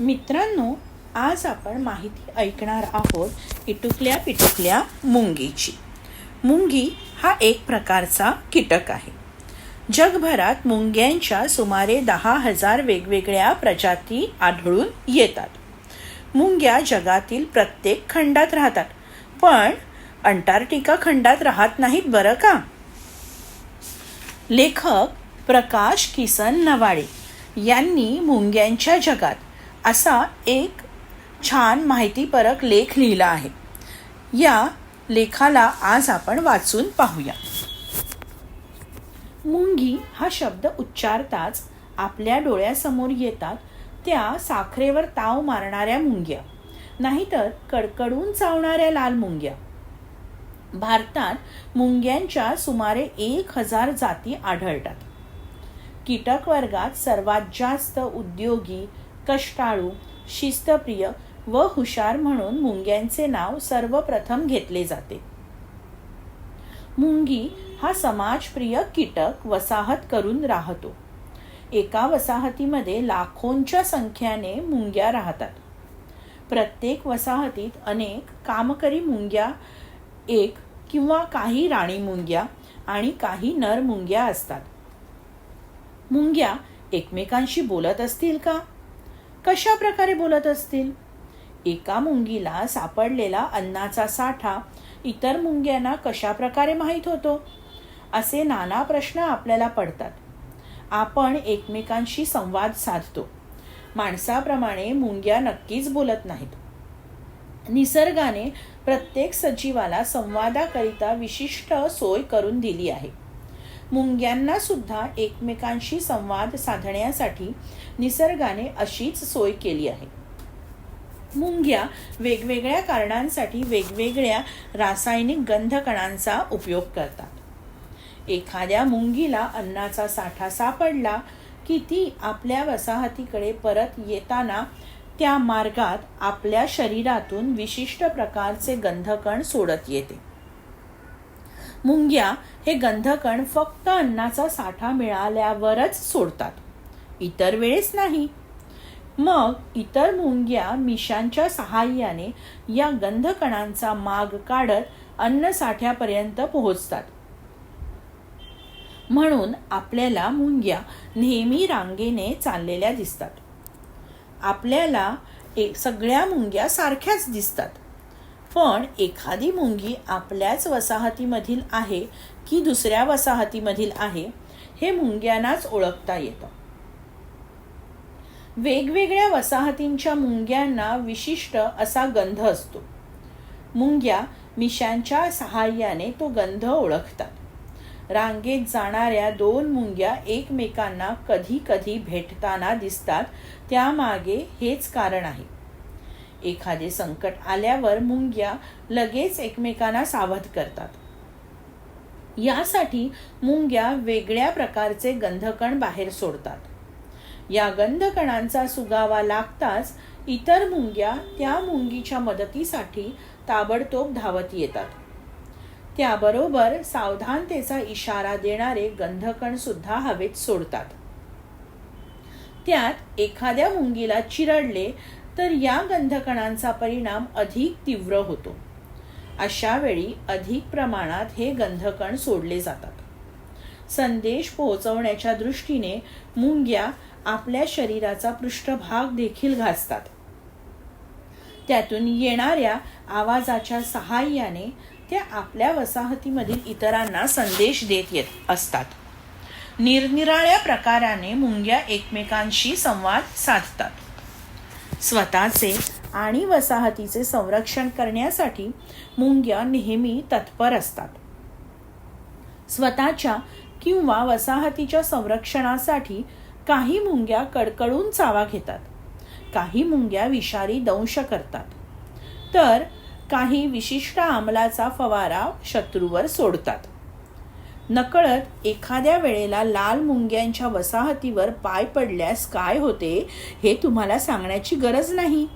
मित्रांनो आज आपण माहिती ऐकणार आहोत इटुकल्या पिटुकल्या मुंगीची. मुंगी हा एक प्रकारचा कीटक आहे. जगभरात मुंग्यांच्या सुमारे दहा हजार वेगवेगळ्या प्रजाती आढळून येतात. मुंग्या जगातील प्रत्येक खंडात राहतात. पण अंटार्क्टिका खंडात राहत नाहीत बरं का? लेखक प्रकाश किसन नवाळे यांनी मुंग्यांच्या जगात असा एक छान माहितीपरक लेख लिहिला आहे. या लेखाला आज आपण वाचून पाहूया. मुंगी हा शब्द उच्चारताच आपल्या डोळ्यासमोर येतात त्या साखरेवर ताव मारणाऱ्या मुंग्या नाहीतर कडकडून चावणाऱ्या लाल मुंग्या. भारतात मुंग्यांच्या सुमारे एक हजार जाती आढळतात. कीटक वर्गात सर्वात जास्त उद्योगी कष्टाळू शिस्तप्रिय व हुशार म्हणून मुंग्यांचे नाव सर्वप्रथम घेतले जाते. मुंगी हा समाजप्रिय कीटक वसाहत करून राहतो. एका वसाहतीमध्ये लाखोंच्या संख्याने मुंग्या राहतात. प्रत्येक वसाहतीत अनेक कामकरी मुंग्या एक किंवा काही राणी मुंग्या आणि काही नर मुंग्या असतात. मुंग्या एकमेकांशी बोलत असतील का? कशा प्रकारे बोलत असतील? एका मुंगीला सापडलेला अन्नाचा साठा इतर मुंग्यांना कशा प्रकारे माहीत होतो? असे नाना प्रश्न आपल्याला पडतात. आपण एकमेकांशी संवाद साधतो. माणसाप्रमाणे मुंग्या नक्कीच बोलत नाहीत. निसर्गाने प्रत्येक सजीवाला संवादाकरिता विशिष्ट सोय करून दिली आहे. मुंग्यांना सुद्धा एकमेकांशी संवाद साधण्यासाठी निसर्गाने अशीच सोय केली आहे. मुंग्या वेगवेगळ्या कारणांसाठी वेगवेगळ्या रासायनिक गंधकणांचा उपयोग करतात. एखाद्या मुंगीला अन्नाचा साठा सापडला की ती आपल्या वसाहतीकडे परत येताना त्या मार्गात आपल्या शरीरातून विशिष्ट प्रकारचे गंधकण सोडत येते. मुंग्या हे गंधकण फक्त अन्नाचा साठा मिळाल्यावरच सोडतात. इतर वेळेस नाही. मग इतर मुंग्या मिशांच्या सहाय्याने या गंधकणांचा माग काढत अन्नसाठ्यापर्यंत पोहोचतात. म्हणून आपल्याला मुंग्या नेहमी रांगेने चाललेल्या दिसतात. आपल्याला एक सगळ्या मुंग्या सारख्याच दिसतात. पण एखादी मुंगी आपल्याच वसाहतीमधील आहे की दुसऱ्या वसाहतीमधील आहे हे मुंग्यांनाच ओळखता येतं. वेगवेगळ्या वसाहतींच्या मुंग्यांना विशिष्ट असा गंध असतो. मुंग्या मिशांच्या सहाय्याने तो गंध ओळखतात. रांगेत जाणाऱ्या दोन मुंग्या एकमेकांना कधी कधी भेटताना दिसतात त्यामागे हेच कारण आहे. एखादे संकट आल्यावर मुंग्या लगेच एकमेकांना सावध करतात. यासाठी मुंग्या वेगळ्या प्रकारचे गंधकण बाहेर सोडतात. या गंधकणांचा सुगावा लागताच इतर मुंग्या त्या मुंगीच्या मदतीसाठी ताबडतोब धावत येतात. त्याबरोबर सावधानतेचा इशारा देणारे गंधकण सुद्धा हवेत सोडतात. त्यात एखाद्या मुंगीला चिरडले तर या गंधकणांचा परिणाम अधिक तीव्र होतो. अशा वेळी अधिक प्रमाणात हे गंधकण सोडले जातात. संदेश पोहोचवण्याच्या दृष्टीने मुंग्या आपल्या शरीराचा पृष्ठभाग देखील घासतात. त्यातून येणाऱ्या आवाजाच्या सहाय्याने त्या आपल्या वसाहतीमधील इतरांना संदेश देत येत असतात. निरनिराळ्या प्रकाराने मुंग्या एकमेकांशी संवाद साधतात. स्वतःचे आणि वसाहतीचे संरक्षण करण्यासाठी मुंग्या नेहमी तत्पर असतात. स्वतःच्या किंवा वसाहतीच्या संरक्षणासाठी काही मुंग्या कडकडून चावा घेतात. काही मुंग्या विषारी दंश करतात. तर काही विशिष्ट आमलाचा फवारा शत्रूवर सोडतात. नकळत एखाद्या वेळेला लाल मुंग्यांच्या वसाहतीवर पाय पडल्यास काय होते हे तुम्हाला सांगण्याची गरज नाही.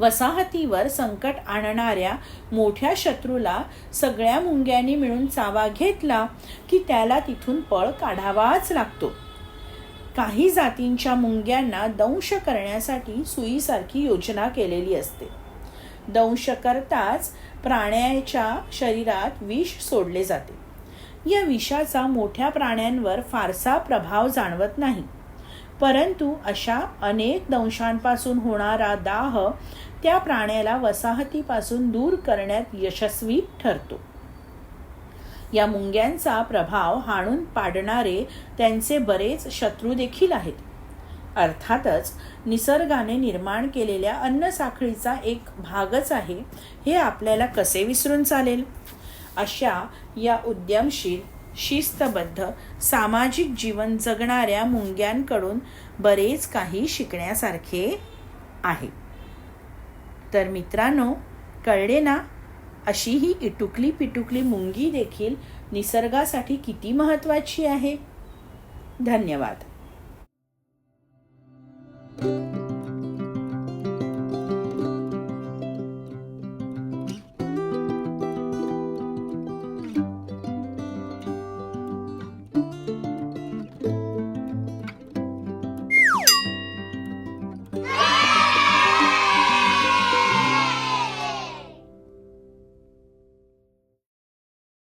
वसाहतीवर संकट आणणाऱ्या मोठ्या शत्रूला सगळ्या मुंग्यांनी मिळून चावा घेतला की त्याला तिथून पळ काढावाच लागतो. काही जातींच्या मुंग्यांना दंश करण्यासाठी सुईसारखी योजना केलेली असते. दंश करताच प्राण्याच्या शरीरात विष सोडले जाते. या विषाचा मोठ्या प्राण्यांवर फारसा प्रभाव जाणवत नाही. परंतु अशा अनेक दंशांपासून होणारा दाह त्या प्राण्याला वसाहतीपासून दूर करण्यात यशस्वी ठरतो. या मुंग्यांचा प्रभाव हाणून पाडणारे त्यांचे बरेच शत्रू देखील आहेत. अर्थातच निसर्गाने निर्माण केलेल्या अन्नसाखळीचा एक भागच आहे हे आपल्याला कसे विसरून चालेल? अशा या उद्यमशील शिस्तबद्ध सामाजिक जीवन जगणाऱ्या मुंग्यांकडून बरेच काही शिकण्यासारखे आहे. तर मित्रांनो कळले ना? अशी ही इटुकली पिटुकली मुंगी देखील निसर्गासाठी किती महत्त्वाची आहे? धन्यवाद. Música